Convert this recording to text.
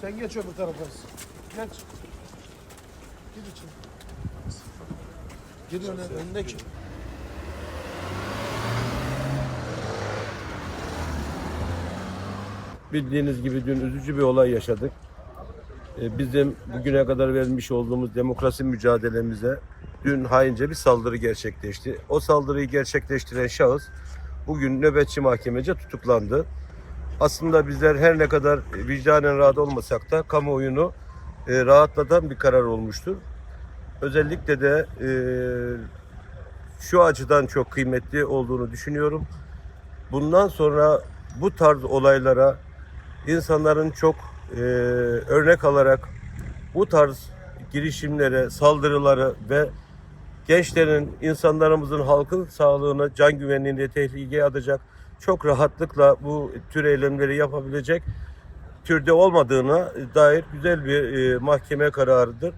Sen geç öbür tarafa. Geç. Gir için. Gir önüne, önüne kim? Bildiğiniz gibi dün üzücü bir olay yaşadık. Ee, Bizim bugüne kadar vermiş olduğumuz demokrasi mücadelemize dün haince bir saldırı gerçekleşti. O saldırıyı gerçekleştiren şahıs bugün nöbetçi mahkemece tutuklandı. Aslında bizler her ne kadar vicdanen rahat olmasak da kamuoyunu e, rahatlatan bir karar olmuştur. Özellikle de e, şu açıdan çok kıymetli olduğunu düşünüyorum. Bundan sonra bu tarz olaylara insanların çok e, örnek alarak bu tarz girişimlere, saldırıları ve gençlerin, insanlarımızın halkın sağlığına, can güvenliğini tehlikeye atacak çok rahatlıkla bu tür eylemleri yapabilecek türde olmadığına dair güzel bir e, mahkeme kararıdır.